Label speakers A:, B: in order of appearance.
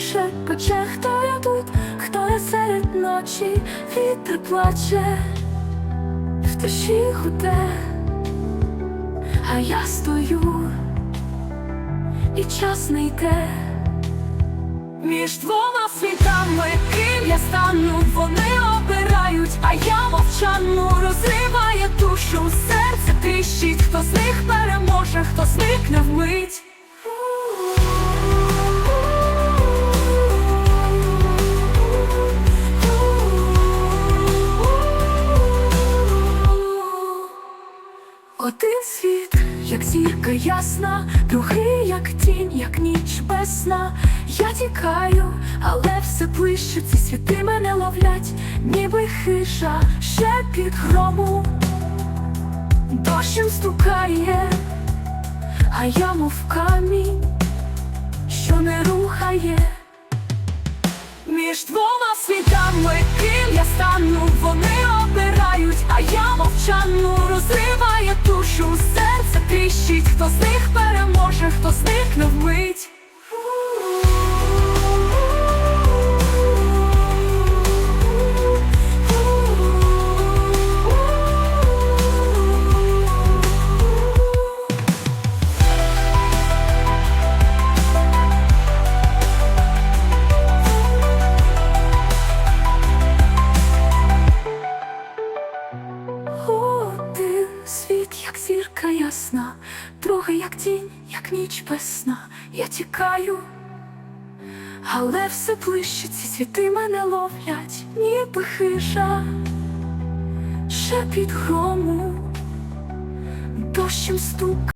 A: шепоче, хто я тут, хто я серед ночі, вітер плаче, в тиші гуде, а я стою, і час не йде. Між двома світами, ким я стану, вони обирають, а я мовчану розриває душу, серце тріщить, хто з них переможе, хто зникне вмить. Один світ, як зірка ясна, другий, як тінь, як ніч без. Я тікаю, але все ближче ці світи мене ловлять, ніби хижа, ще під грому. Дощем стукає, а я мов камінь, що не рухає. Між двома світами, ясна, другий, як тінь, як ніч без сна. Я тікаю, але все ближче ці світи мене ловлять, ніби хижа, шепіт грому, дощем стук.